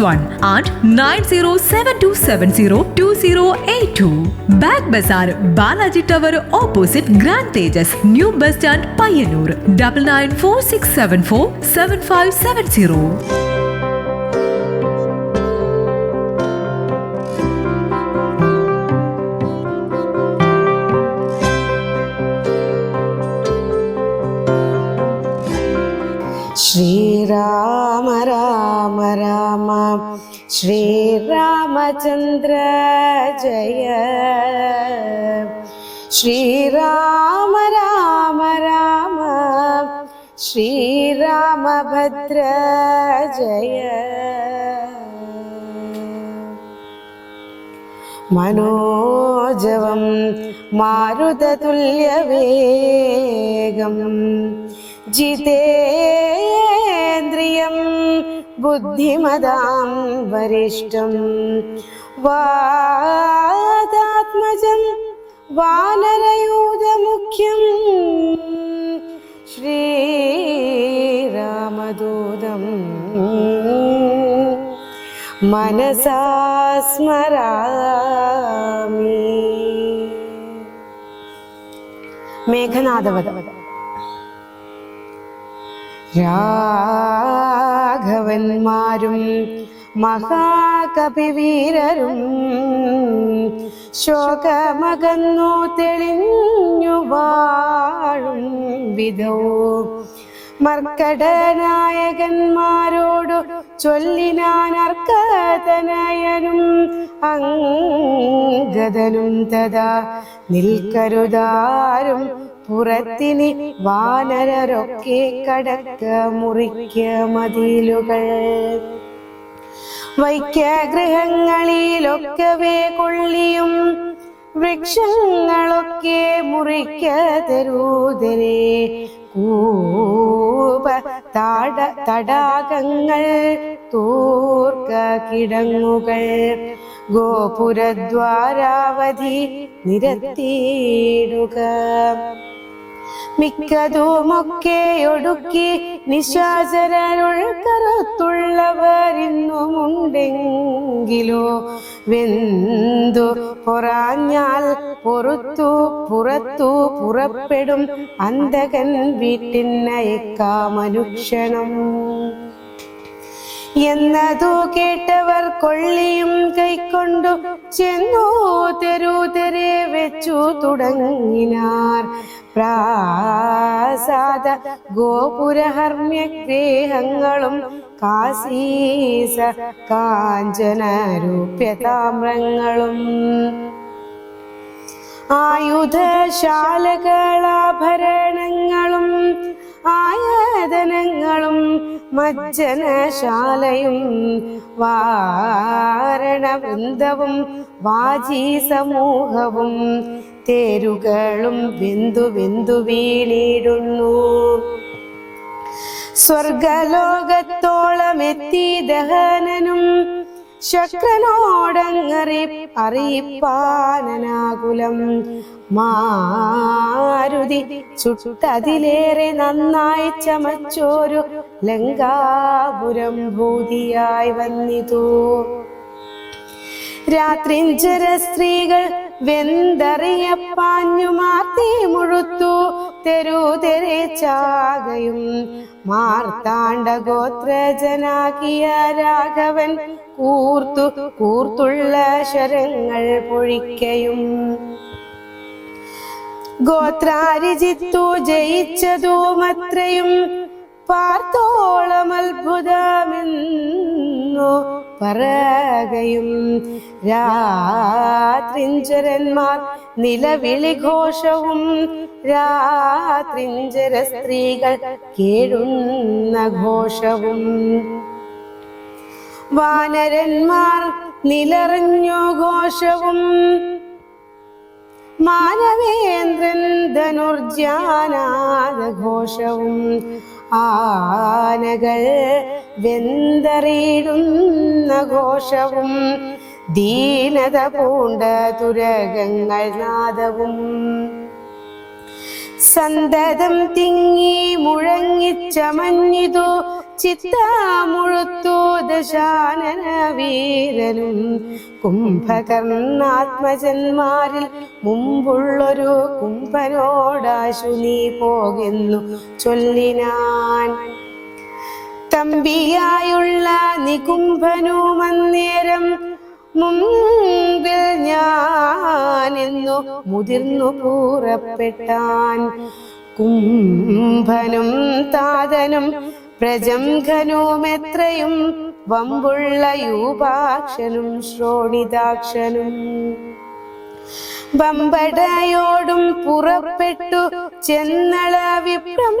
one and nine zero seven two seven zero two zero eight two bag bazaar Balaji tower opposite grand Thejas new bus stand Payyanur double nine four six seven four seven five seven zero Shrirama Rama Rama Shriramachandra Jaya. Sreerama Rama Rama Sriramabhadra ജയ. മനോജവം മാരുതതുല്യവേഗം ജിതേന്ദ്രിയം ബുദ്ധിമതാം വരിഷ്ടം വാദാത്മജം വാനരയൂതമുഖ്യം. ശ്രീരാമദൂതം मनसा स्मरामि മേഘനാഥവധ രാഘവന്മാരും മഹാകവിവീരരും ശോകമകന്നു തെളിഞ്ഞു വാഴും വിധോ. മർക്കടനായകന്മാരോടു ചൊല്ലിനാൻ അർക്കതനയനും അങ്കദനും തഥാ നിൽക്കരുതാരും പുറത്തിനി വാനരരൊക്കെ കടക്ക മുറിക്ക മതിലുകൾ. വൈക്യഗൃഹങ്ങളിലൊക്കവേ കൊള്ളിയും വൃക്ഷങ്ങളൊക്കെ മുറിക്ക തരൂതരെ. കൂപ താട തടാകങ്ങൾ തൂർക്ക കിടങ്ങുകൾ. ഗോപുരദ്വാരാവധി നിരത്തിയിടുക. മിക്കതുമൊക്കെ ഒടുക്കി നിശാചരരുൾക്കറുത്തുള്ളവരിന്നുമുണ്ടെങ്കിലോ വെന്തു പൊറാഞ്ഞാൽ പൊറത്തു പുറത്തു പുറപ്പെടും അന്തകൻ വീട്ടിനയക്കാമനുക്ഷണം എന്നതു കേട്ടവർ കൊള്ളിയും കൈക്കൊണ്ടു ചെന്നു തെരുതെരെ വെച്ചു തുടങ്ങിനാർ. പ്രാസാദ ഗോപുരഹർമ്മ്യഗ്രേഹങ്ങളും കാശീസ കാഞ്ചനരൂപ്യതാമ്രങ്ങളും. ആയുധശാലകളാഭരണങ്ങളും ആയതനങ്ങളും മജ്ജനശാലയും വാരണവൃന്ദവും വാജി സമൂഹവും തേരുകളും ബിന്ദു ബിന്ദു വീണിടുന്നു. സ്വർഗലോകത്തോളം എത്തി ദഹനനും ശക്രനോടങ്ങറി അറിയിപ്പാനനാകുലം. മാരുതി ചുട്ടതിലേറെ നന്നായി ചമച്ചോരു ലങ്കാപുരം ഭൂതിയായി വന്നിതു. രാത്രിഞ്ചര സ്ത്രീകൾ വെന്തറിയപ്പാഞ്ഞു മാത്തി മുഴുത്തു തെരുതെരെ ചാകയും. മാർത്താണ്ഡ ഗോത്രജനാകിയ രാഘവൻ കൂർത്തു കൂർത്തുള്ള ശരങ്ങൾ പൊഴിക്കയും. ഗോത്രാരിജിത്തു ജയിച്ചതുമത്രയും പാർത്തോളം അത്ഭുതമെന്നു പറകയും രാത്രിഞ്ചരന്മാർ നിലവിളി ഘോഷവും രാത്രിഞ്ചര സ്ത്രീകൾ കേഴുന്ന ഘോഷവും. വാനരന്മാർ നിലറിഞ്ഞു ഘോഷവും മാനവേന്ദ്രൻ ധനുർജാനാദ ഘോഷവും. ആനകൾ വെന്തറിയിടുന്ന ഘോഷവും ദീനത പൂണ്ട തുരകങ്ങൾ നാദവും. സന്തതം തിങ്ങി മുഴങ്ങിച്ചമഞ്ഞിതു ചിത്താമുഴുത്തു ദശാനന വീരനും കുംഭകർണാത്മജന്മാരിൽ മുമ്പുള്ളൊരു കുംഭനോടാശു നീ പോകുന്നു ചൊല്ലിനാൻ. തമ്പിയായുള്ള നികുംഭനുമന്നേരം മുമ്പിൽ ഞാനെന്നു മുതിർന്നു പൂറപ്പെട്ടാൻ. കുംഭനും താതനും പ്രജംഘനുമെത്രയും വമ്പുള്ള യൂപാക്ഷനും ശ്രോണിതാക്ഷനും. ബമ്പടയോടും പുറപ്പെട്ടു ചെന്നള വിപ്രം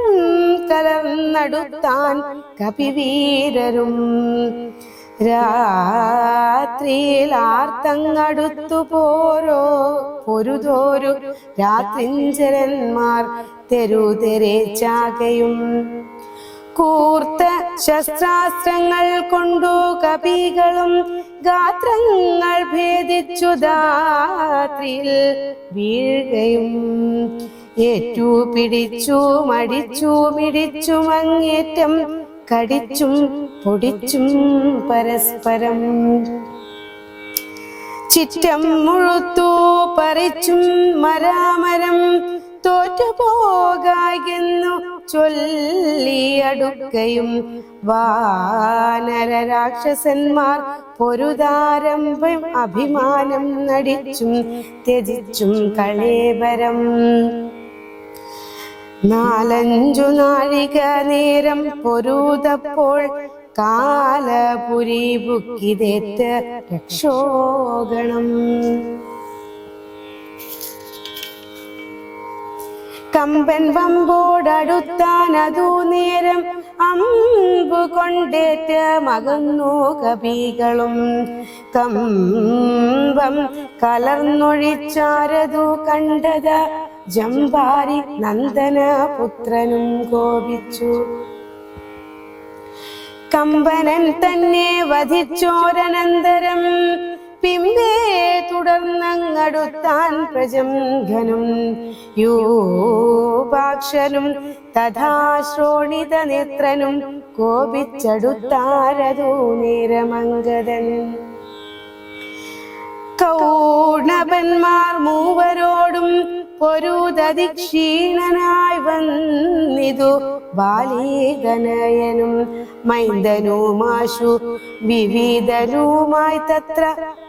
കലർന്നടുത്താൻ കപിവീരരും. രാത്രിയിൽ ആർത്തങ്ങടുത്തു പോരോ പൊരുതോരു രാത്രിഞ്ചരന്മാർ തെരുതെരെ ചാകയും. കൂർത്ത ശസ്ത്രാസ്ത്രങ്ങൾ കൊണ്ടു കപികളും ഗാത്രങ്ങൾ ഭേദിച്ചു ദാത്രിൽ വീഴുകയും ഏറ്റു പിടിച്ചു മടിച്ചു മിടിച്ചു അങ്ങേറ്റം കടിച്ചും പൊടിച്ചും പരസ്പരം ചിറ്റം മുഴുത്തു പറിച്ചും മരാമരം തോറ്റുപോകായെന്നു ചൊല്ലിയടുക്കയും വാനര രാക്ഷസന്മാർ പൊരുതാരംഭം അഭിമാനം നടിച്ചും ത്യജിച്ചും കളേവരം നാലഞ്ചു നാഴിക നേരം പൊരുതപ്പോൾ കാലപുരി ബുക്കിതേറ്റ് രക്ഷോഗണം. കമ്പൻ വമ്പോടടുത്താൻ അതു നേരം അമ്പു കൊണ്ടേറ്റ മകന്നു കപികളും കമ്പം കലർന്നൊഴിച്ചാരതു കണ്ടത ജംബാരി നന്ദന പുത്രനും കോപിച്ചു. കമ്പനൻ തന്നെ വധിച്ചോരനന്തരം പിമ്പേ തുടർന്നങ്ങടുത്താൻ പ്രജംഘനും യൂപാക്ഷനും തഥാ ശ്രോണിത നേത്രനും കോപിച്ചടുത്താരതോ നേരമംഗതൻ. കൗണപന്മാർ മൂവരോടും പൊരുതതി ക്ഷീണനായി വന്നിതു ബാലീകനയനും മൈന്ദനുമാശു വിവിധരുമായി തത്ര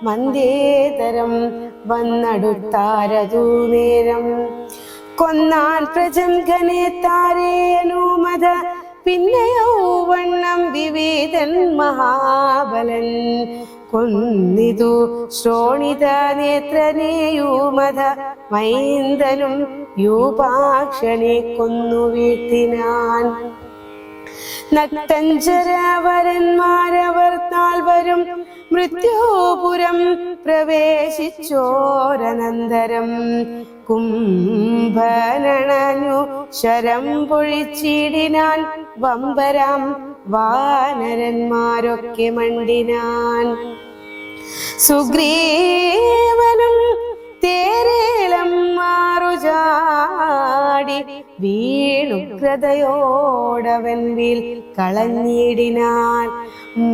മന്ദേതരം വന്നടുത്താരതു നേരം. കൊന്നാൻ പ്രജംഗനെ താരേനുമത പിന്നെയോ വണ്ണം വിവേദൻ മഹാബലൻ കൊന്നിതു ശ്രോണിത നേത്രനെയുമത മൈന്ദനും യൂപാക്ഷനെ കൊന്നു വീഴ്ത്തിനാൻ നക്തഞ്ചരവരന്മാരവർ താൽവരും മൃത്യുപുരം പ്രവേശിച്ചോരനന്തരം. കുംഭനണഞ്ഞു ശരം പൊഴിച്ചിടിനാൻ വമ്പരാം വാനരന്മാരൊക്കെ മണ്ടിനാൻ. സുഗ്രീവനും തേരേലം മാറുചാടി വീണു ഉഗ്രതയോടവൻ വിൽ കളഞ്ഞിടിനാൽ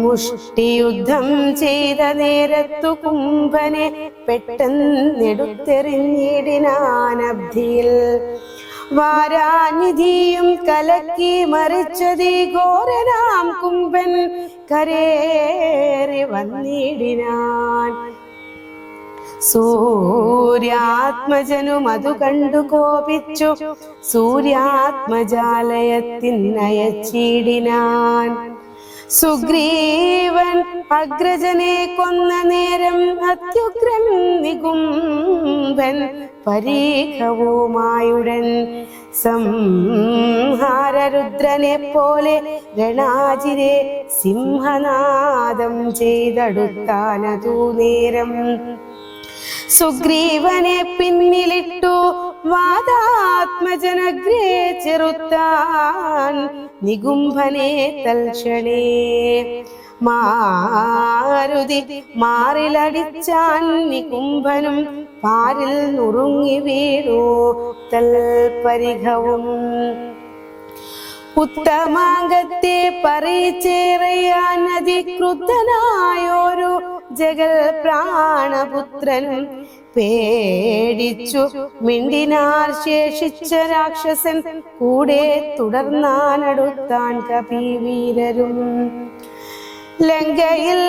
മുഷ്ടിയുദ്ധം ചെയ്ത നേരത്തു കുംഭനെ പെട്ടെന്നെടുത്തെറിഞ്ഞിടിനാൻ അബ്ധിയിൽ. വാരാനിധിയും കലക്കി മറിച്ചതി ഘോരനാം കുംഭൻ കരേറി വന്നിടിനാൻ. സൂര്യാത്മജനും അതു കണ്ടു കോപിച്ചു. സൂര്യാത്മജാലയത്തിനയച്ചിടിനാൻ സുഗ്രീവൻ അഗ്രജനെ കൊന്ന നേരം അത്യുഗ്രൻ നികുംബൻ പരീഖവുമായുടൻ സംഹാരരുദ്രനെ പോലെ രണാജിരെ സിംഹനാദം ചെയ്തടുത്താനതു നേരം. സുഗ്രീവനെ പിന്നിലിട്ടു വാദാത്മജനഗ്രേ ചെറുത്താൻ നികുംഭനെ തൽക്ഷണേ. മാരുതി മാറിലടിച്ചാൻ നികുംഭനും പാരിൽ നുറുങ്ങി വീണു തൽപരിഘവും ഉത്തമാംഗത്തെ പറയിച്ചേറിയാൻ അതികൃതനായോരു ജഗൽ പ്രാണപുത്രനും പേടിച്ചു മിണ്ടിനാർ ശേഷിച്ച രാക്ഷസൻ കൂടെ തുടർന്നാനടുത്താൻ കപിവീരരും. ലങ്കയിൽ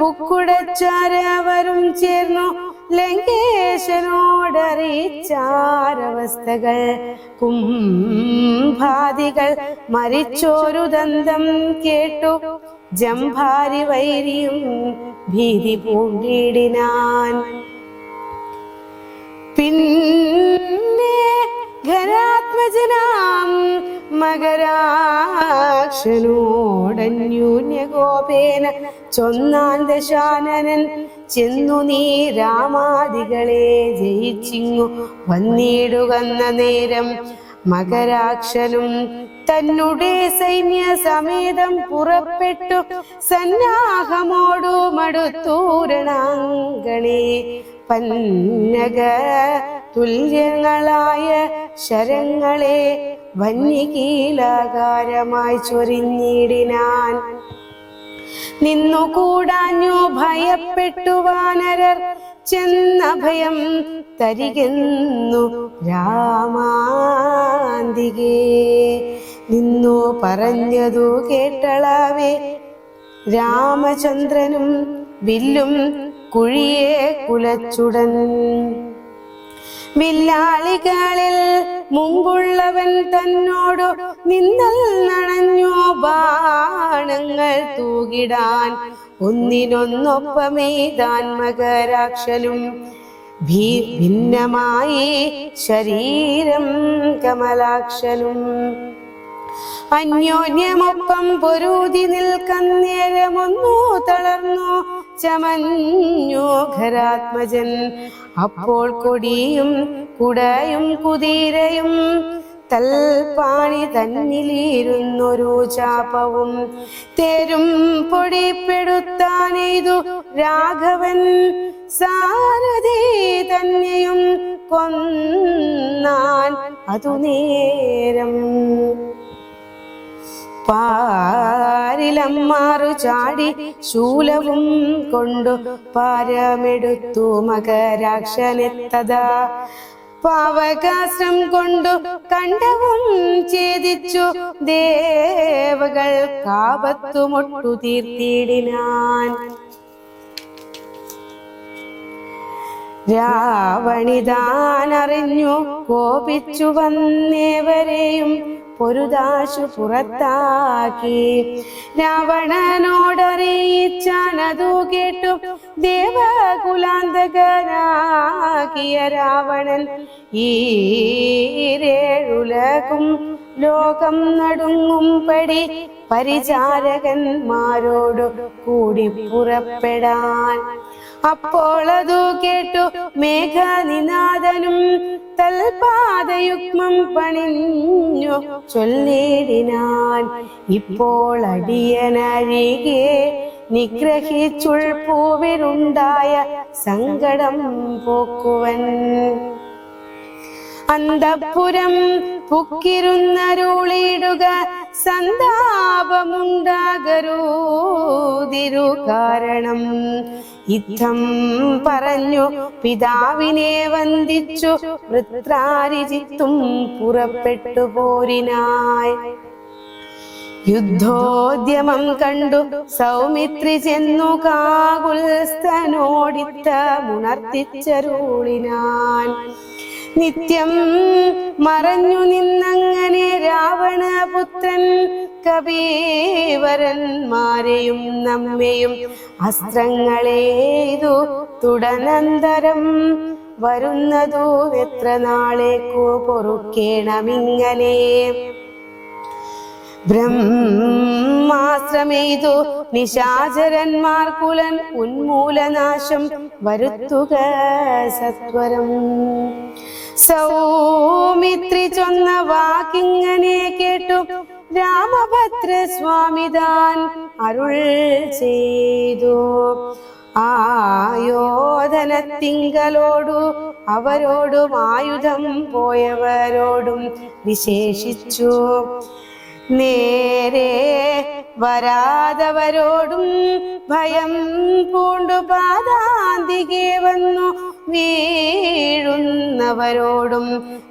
പുക്കുടച്ചാരവരും ചേർന്നു. ലങ്കേശനോടറിയിച്ചാരവസ്ഥകൾ കുംഭാദികൾ മരിച്ചോരു ദന്തം കേട്ടു. ജംഭാരി വൈരിയും ഭീതി പൂണ്ടിടിനാൻ. പിന്നെ ഘനാത്മജനാം മകരാക്ഷനോടന്യൂന്യഗോപേന ചൊന്നാൻ ദശാനനൻ. ചെന്നു നീ രാമാദികളെ ജയിച്ചിങ്ങു വന്നിടുകന്ന നേരം മകരാക്ഷനും തന്നുടെ സൈന്യ സമേതം പുറപ്പെട്ടു സന്നാഹമോടു മടുത്തൂരണാങ്കണേ പന്നക തുല്യങ്ങളായ ശരങ്ങളെ വന്യകീലാകാരമായി ചൊരിഞ്ഞിടിനാൻ. നിന്നുകൂടാഞ്ഞു ഭയപ്പെട്ടു വാനരർ ചെന്ന ഭയം തരികെന്നു രാമാന്തികേ. നിന്നു പറഞ്ഞതു കേട്ടളാവേ രാമചന്ദ്രനും വില്ലും കുഴിയെ കുലച്ചുടൻ. വില്ലാളികളിൽ മുമ്പുള്ളവൻ തന്നോടു നിന്നൽ നണഞ്ഞു ബാണങ്ങൾ തൂകിടാൻ. ഒന്നിനൊന്നൊപ്പമേതാൻ മകരാക്ഷനും ഭീ ഭിന്നമായി ശരീരം കമലാക്ഷനും അന്യോന്യമൊപ്പം പൊരുതി നിൽക്കന്നേരമൊന്നു തളർന്നു. ചമന്യോഘരാത്മജൻ അപ്പോൾ കൊടിയും കുടയും കുതിരയും തൽപാണി തന്നിലിരുന്നൊരു ചാപവും തേരും പൊടിപ്പെടുത്താനെയ്തു രാഘവൻ. സാരഥി തന്നെയും കൊന്നാൻ അതു നേരം പാരിലമ്മാറു ചാടി ശൂലവും കൊണ്ടു പാരമെടുത്തു മകരാക്ഷനെത്തതാ. പാവകാശ്രം കൊണ്ടു കണ്ടവും ഛേദിച്ചു ദേവകൾ കാപത്തുമൊട്ടു തീർത്തിടിനാൻ. രാവണിതാനറിഞ്ഞു കോപിച്ചു വന്നേവരെയും പൊരുദാശു പുറത്താക്കി രാവണനോടറിയിച്ചാനതു കേട്ടു ദേവകുലാന്തകനാകിയ രാവണൻ ഈരേഴുലകും ലോകം നടുങ്ങും പടി പരിചാരകന്മാരോടു കൂടി പുറപ്പെടാൻ അപ്പോൾ അതു കേട്ടു മേഘനിനാഥനും തൽപാദയുഗ്മം പണിഞ്ഞു. ചൊല്ലിടിനാൻ ഇപ്പോൾ അടിയനരികെ നിഗ്രഹിച്ചുൾപൂവിലുണ്ടായ സങ്കടം പോക്കുവൻ. അന്തപുരം പുക്കിരുന്നരുളിടുക സന്താപമുണ്ടാകരുതിരു കാരണം. ഇത്തം പറഞ്ഞു പിതാവിനെ വന്ദിച്ചു വൃത്രാരിജിത്തും പുറപ്പെട്ടു പോരിനായി. യുദ്ധോദ്യമം കണ്ടു സൗമിത്രി ചെന്നു കാകുൽസ്ഥനോടിത്ത മുണർത്തിച്ചരുളിനാൻ നിത്യം മറഞ്ഞു നിന്നങ്ങനെ രാവണപുത്രൻ കബീവരന്മാരെയും നമ്മയും അസ്ത്രങ്ങളേതു തുടനന്തരം വരുന്നതു? എത്ര നാളേക്കു പൊറുക്കേണമിങ്ങനെ. ബ്രഹ്മാശ്രമേതു നിശാചരന്മാർ കുലൻ ഉന്മൂലനാശം വരുത്തുക സത്വരം. സൗമിത്രി ചൊന്ന വാക്കിങ്ങനെ കേട്ടു. രാമഭദ്ര സ്വാമി താൻ അരുൾ ചെയ്തു. ആയോധനത്തിങ്കലോടു അവരോടും ആയുധം പോയവരോടും വിശേഷിച്ചു. നേരെ വരാതവരോടും ഭയം പൂണ്ടു. പാതാന്തികെ വന്നു. വീഴുന്നവരോടും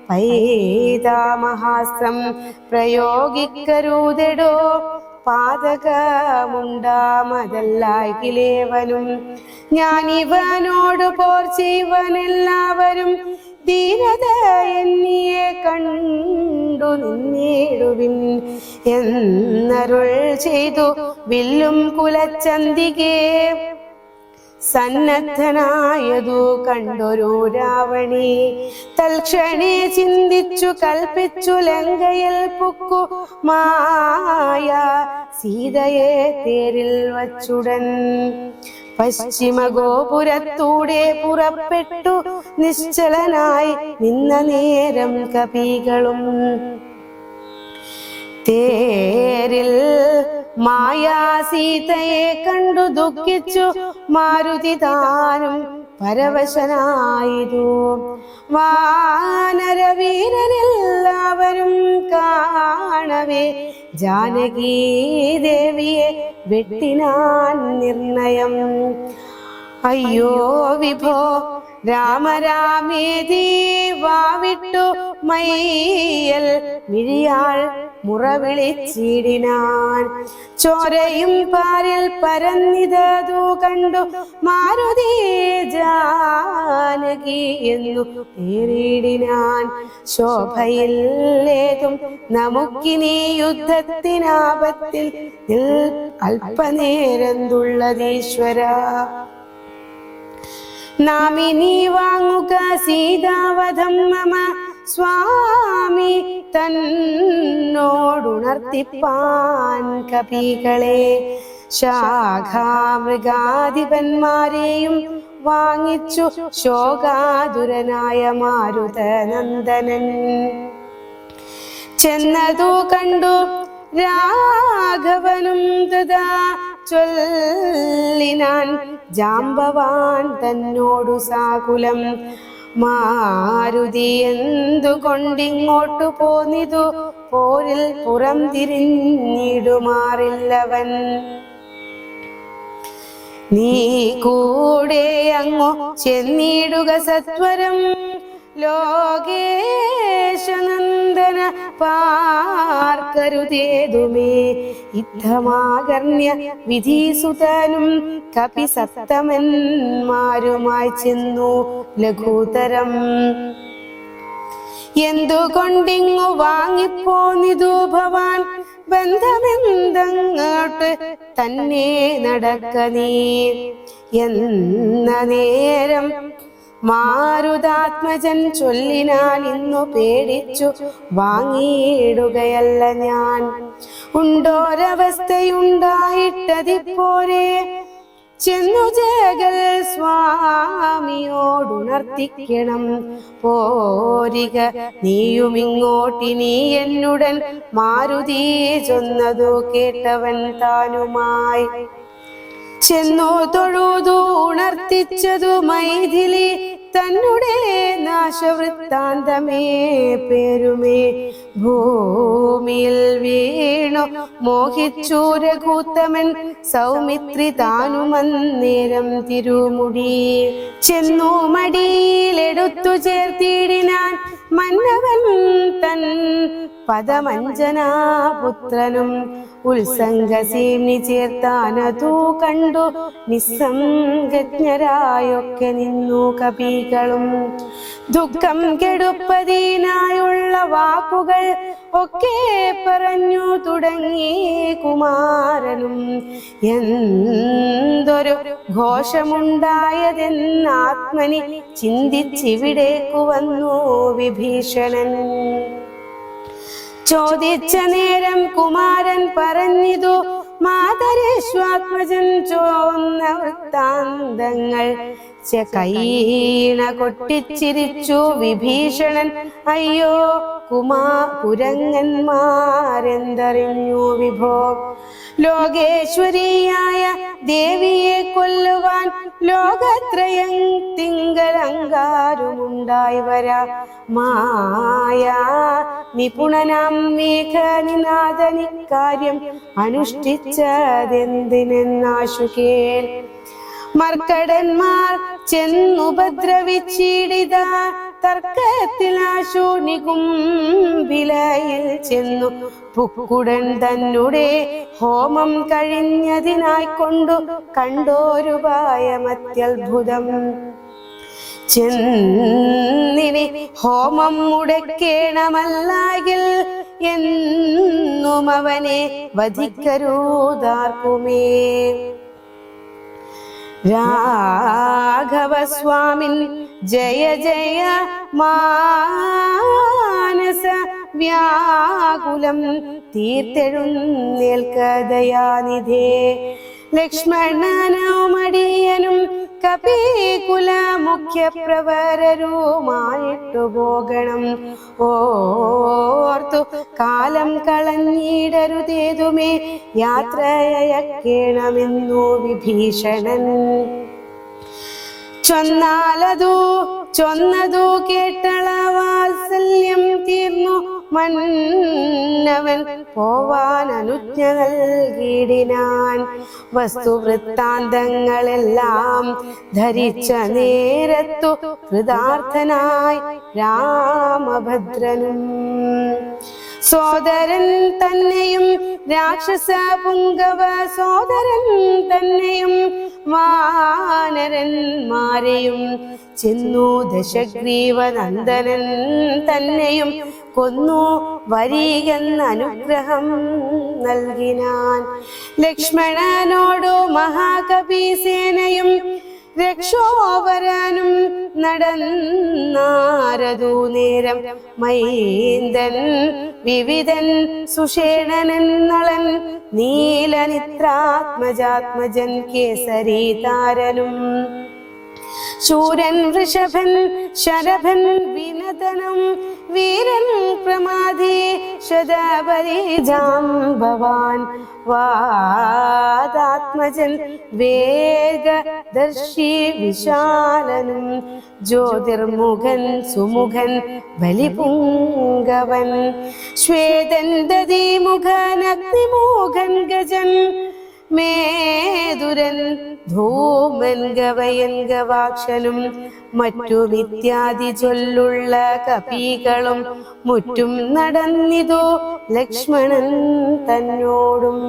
പൈതാമഹാസ്ത്രം പ്രയോഗിക്കരുതെടോ. പാതകമുണ്ടാമതല്ലാകിലേവനും ഞാൻ ഇവനോട് പോർ ചെയ്യുവനെല്ലാവരും ദീനത എന്നിയെ കണ്ടു നിന്നിടുവിൻ. എന്നരുൾ ചെയ്തു വില്ലും കുലച്ചന്തികേ. സന്നദ്ധനായതു കണ്ടൊരു രാവണി. തൽക്ഷണേ ചിന്തിച്ചു കൽപ്പിച്ചു ലങ്കയിൽ പുക്കു മായ സീതയെ തേരിൽ വച്ചുടൻ. പശ്ചിമ ഗോപുരത്തൂടെ പുറപ്പെട്ടു നിശ്ചലനായി നിന്ന നേരം കപികളും തേരിൽ മായാസീതയെ കണ്ടു ദുഃഖിച്ചു. മാരുതി താനും പരവശനായിരു വാനരവീരനെല്ലാവരും കാണവേ. ജാനകീ ദേവിയെ വെട്ടിനാൻ നിർണയം. അയ്യോ വിഭോ രാമരാമേതി വാവിട്ടു മയ്യൽ മിഴിയാൾ മുറവിളിച്ചിടിനാൻ. ചോരയും പാരിൽ പരന്നിതതു കണ്ടു മാരുതി ജാനകി എന്നു പേരിടിനാൻ. ശോഭയില്ലേതും നമുക്കിനി യുദ്ധത്തിനാപത്തിൽ നിൽ അല്പനേരം തുള്ളതീശ്വര നാം ഇനി വാങ്ങുക സീതാവധം മമ. സ്വാമി തന്നോടുണർത്തിപ്പാൻ കപികളെ. ശാഖാമൃഗാധിപന്മാരെയും വാങ്ങിച്ചു ശോകാതുരനായ മാരുതനന്ദനൻ. ചെന്നതു കണ്ടു രാഘവനും തഥാ ചൊല്ലിനാൻ ജാമ്പവാൻ തന്നോടു സാകുലം. മാരുതി എന്തുകൊണ്ടിങ്ങോട്ടു പോന്നിതു? പോരിൽ പുറം തിരിഞ്ഞിടുമാറില്ലവൻ. നീ കൂടെ അങ്ങോ ചെന്നിടുക സത്വരം. ലോകേശനന്ദന പാർക്കരുതേതുമേ. യുദ്ധമാകർണ്യ വിധീസുതനും കപി സപ്തമന്മാരുമായി ചെന്നു ലഘൂതരം. എന്തുകൊണ്ടിങ്ങു വാങ്ങിപ്പോന്നിതു ഭവാൻ? ബന്ധമെന്തങ്ങോട്ട് തന്നെ നടക്ക നീ എന്ന നേരം മാരുതാത്മജൻ ചൊല്ലിനാൻ ഇന്നു പേടിച്ചു വാങ്ങിയിടുകയല്ല ഞാൻ. ഉണ്ടോരവസ്ഥയുണ്ടായിട്ടതിപ്പോരെ? ചെന്നു ജഗൽ സ്വാമിയോടുണർത്തിക്കണം. പോരിക നീയും ഇങ്ങോട്ടിനി എന്നുടൻ മാരുതി ചൊന്നതു കേട്ടവൻ താനുമായി. ചെന്നു തൊഴുതു ഉണർത്തിച്ചതു മൈഥിലി തന്നെ നാശവൃത്താന്തമേ പേരുമേ. ഭൂമിയിൽ വീണു മോഹിച്ചൂരകൂത്തമൻ സൗമിത്രി താനുമന്നേരം തിരുമുടി. ചെന്നു മടിയിലെടുത്തു ചേർത്തിടിനാൻ മന്നവൻ തൻ പദമഞ്ജനാപുത്രനും ഉത്സംഗസീമി ചേർത്താനതു കണ്ടു. നിസ്സംഗജ്ഞരായൊക്കെ നിന്നു കപികളും ദുഃഖം കെടുപ്പതിനായുള്ള വാക്കുകൾ ഒക്കെ പറഞ്ഞു തുടങ്ങി കുമാരനും. എന്തൊരു ഘോഷമുണ്ടായതെന്നാത്മനി ചിന്തിച്ചിവിടേക്കു വന്നു വിഭീഷണൻ. ചോദിച്ച നേരം കുമാരൻ പറഞ്ഞിതു മാതരേശ്വാത്മജൻ ചോന്ന വൃത്താന്തങ്ങൾ കൈണ കൊട്ടിച്ചിരിച്ചു വിഭീഷണൻ. അയ്യോ കുമാ കുരങ്ങന്മാരെന്തറിഞ്ഞു വിഭോ? ലോകേശ്വരിയായ ദേവിയെ കൊല്ലുവാൻ ലോകത്രയം തിങ്കലങ്കാരുമുണ്ടായി വരാ. മായ നിപുണനാം മേഘനിനാഥനിക്കാര്യം അനുഷ്ഠിച്ചതെന്തിനെന്നാശു കേൾ. മർക്കടന്മാർ ചെന്നുപദ്രവിച്ചിടിത തർക്കത്തിലാശു വിലയിൽ ചെന്നു. പുക്കുടൻ തന്നെ ഹോമം കഴിഞ്ഞതിനായി കൊണ്ടു കണ്ടോരുപായമത്യത്ഭുതം ചെന്നിനി ഹോമം മുടക്കേണമല്ലായിൽ എന്നും അവനെ വധിക്കരുതാർക്കുമേ. രാഘവസ്വാമിൻ ജയ ജയ മാനസ വ്യാകുലം തീർത്തെഴുന്നേൽക്കതയാനിധേ ലക്ഷ്മണനോമടിയനും കപീകുല മുഖ്യപ്രവരരുമായിട്ടു പോകണം. ഓർത്തു കാലം കളഞ്ഞിടരുതേതുമേ യാത്രയക്കേണമെന്നു വിഭീഷണൻ. ചൊന്നാലതു ചൊന്നതു കേട്ടള വാത്സല്യം തീർന്നു. മന്നവൻ പോവാൻ അനുജ്ഞ നൽകിയിടിനാൻ. വസ്തുവൃത്താന്തങ്ങളെല്ലാം ധരിച്ച നേരത്തു കൃതാർത്ഥനായി രാമഭദ്രനും സോദരൻ തന്നെയും രാക്ഷസ പുങ്കവ സോദരൻ തന്നെയും വാനരന്മാരെയും ചെന്നു ദശഗ്രീവ നന്ദനൻ തന്നെയും കൊന്നു വരികെന്ന അനുഗ്രഹം നൽകിനാൻ. ലക്ഷ്മണനോടു മഹാകവി സേനയും രക്ഷോവരാനും നടന്നാരതു നേരം മൈന്ദൻ വിവിധൻ സുഷേണനൻ നളൻ നീലനിത്രാത്മജാത്മജൻ കേസരി താരനും ശൂരൻ ഋഷഭൻ ശരഭൻ വിനതനം വീരൻ വാദാത്മജൻ വേഗദർശി വിശാലനും ജ്യോതിർമുഖൻ സുമുഖൻ ബലിപുങ്കവൻ. ശ്വേതൻ ദതിമുഖൻ അഗ്നിമുഖൻ ഗജൻ മേതുരൻ ധൂമൻ ഗവയൻ ഗവാക്ഷനും മറ്റു ഇത്യാദി ചൊല്ലുള്ള കപികളും മുറ്റും നടന്നിതോ ലക്ഷ്മണൻ തന്നോടും.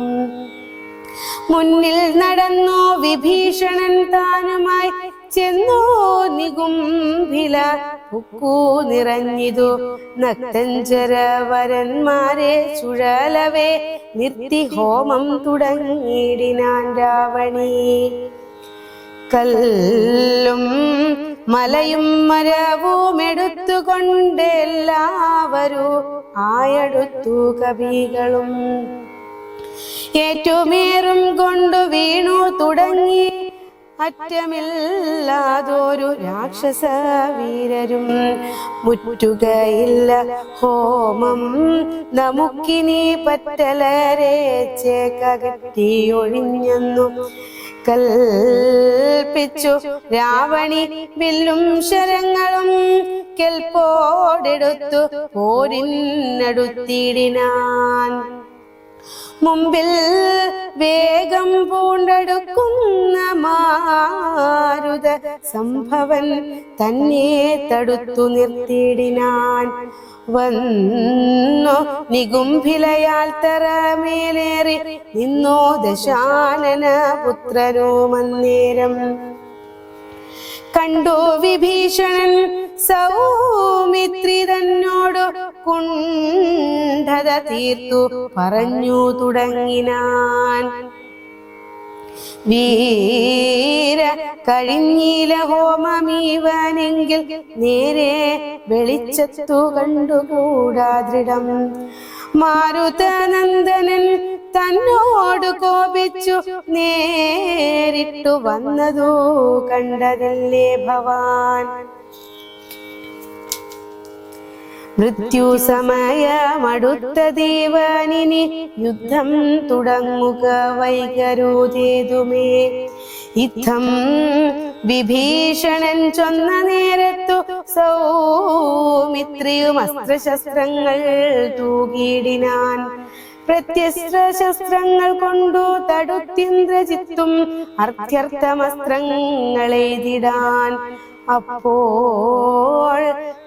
മുന്നിൽ നടന്നോ വിഭീഷണൻ താനുമായി ചെന്നു നികുംഭില? ഉക്കൂ നിറഞ്ഞിതു നക്തഞ്ചര വരന്മാരെ ചുഴലവേ നിർത്തി ഹോമം തുടങ്ങിയിടിനാൻ രാവണി. കല്ലും മലയും മരവും എടുത്തുകൊണ്ട് എല്ലാവരും ആയടുത്തു കവികളും. ഏറ്റുമേറും കൊണ്ടു വീണു തുടങ്ങി അറ്റമില്ലാതൊരു രാക്ഷസ വീരരും മുറ്റുകയില്ല ഹോമം. നമുക്കിനി പറ്റലരെ കൽപ്പിച്ചിടിനാൻ കൽപ്പിച്ചു. രാവണി വില്ലും ശരങ്ങളും കെൽപ്പോടെടുത്തു പോരിനടുത്തിടിനാൻ മുമ്പിൽ വേഗം പൂണ്ടെടുക്കുന്ന മാരുത സംഭവൻ തന്നെ തടുത്തു നിർത്തിയിടിനാൻ വന്നു നികുംഭിലയാൽ തറമേലേറി നിന്നോ ദശാനന പുത്രനോ മന്ദിരം കണ്ടു വിഭീഷണൻ സൗമിത്രി തന്നോടു കുണ്ഠത തീർത്തു പറഞ്ഞു തുടങ്ങിനാൻ. വീര കഴിഞ്ഞില ഹോമമീവനെങ്കിൽ നേരെ വെളിച്ചത്തു കണ്ടുകൂടാ ദൃഢം. മാരുതനന്ദനൻ തന്നോട് കോപിച്ചു നേരിട്ടു വന്നതു കണ്ടതല്ലേ ഭവാൻ. മൃത്യു സമയമടുത്ത ദേവാനിനി യുദ്ധം തുടങ്ങുക വൈകരുതേതുമേ. യുദ്ധം വിഭീഷണൻ ചൊന്ന നേരത്തു സൗമിത്രിയും അസ്ത്രശസ്ത്രങ്ങൾ തൂകിയിടിനാൻ. പ്രത്യസ്ത്ര ശസ്ത്രങ്ങൾ കൊണ്ടു തടുത്തിന്ദ്രജിത്തും അർത്ഥ്യർത്ഥമസ്ത്രങ്ങളെയ്തിടാൻ അപ്പോൾ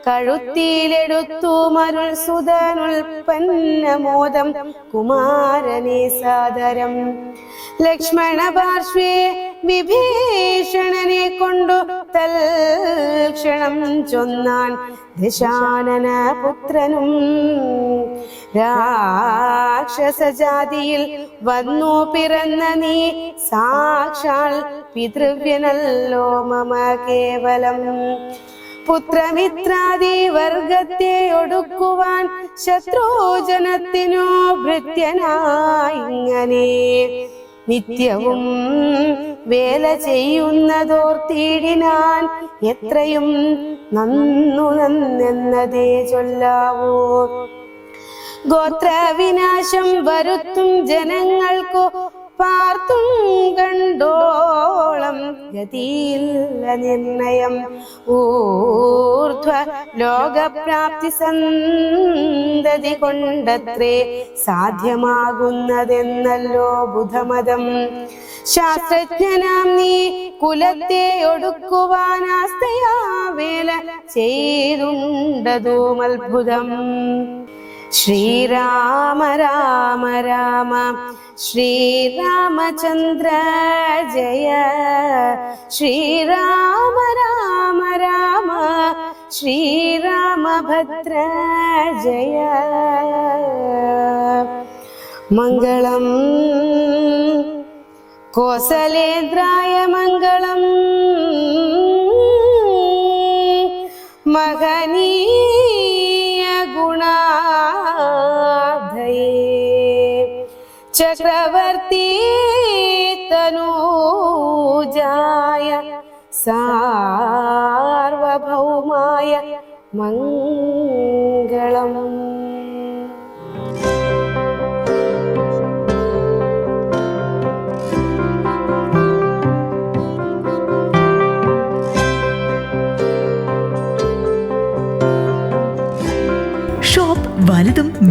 കഴുത്തിയിലെടുത്തു മരുൾ സുതനുൽപ്പന്നമോദം കുമാരനെ സാദരം ലക്ഷ്മണ പാർശ്വേ വിഭീഷണനെ കൊണ്ടു തൽക്ഷണം ചൊന്നാൻ ദശാനന പുത്രനും. രാക്ഷസജാതിയിൽ വന്നു പിറന്ന നീ സാക്ഷാൽ പിതൃവ്യനല്ലോ മമ കേവലം. പുത്രമിത്രാദി വർഗത്തെ ഒടുക്കുവാൻ ശത്രുജനത്തിനോ ഭൃത്യനായിങ്ങനെ നിത്യവും വേല ചെയ്യുന്നതോർത്തിടിനാൻ എത്രയും നന്നു നന്നെന്നതേ ചൊല്ലാവോ. ഗോത്രവിനാശം വരുത്തും ജനങ്ങൾക്കു പാർത്തും കണ്ടോളം ഗതിയില്ല നിർണയം. ഊർധ്വ ലോകപ്രാപ്തി സന്തതി കൊണ്ടത്രേ സാധ്യമാകുന്നതെന്നല്ലോ ബുധമതം. ശാസ്ത്രജ്ഞനാം നീ കുലത്തെ ഒടുക്കുവാനാസ്തയാ വേല ചെയ്തുണ്ടതും അത്ഭുതം. ശ്രീരാമ രാമ രാമ. ശ്രീരാമചന്ദ്ര ജയ. ശ്രീരാമ രാമ രാമ. ശ്രീരാമഭദ്ര ജയ. മംഗളം കോസലേന്ദ്രായ മംഗളം. മഹനീയ चक्रवर्ती तनूजाय सार्वभौमाय मङ्गलम्।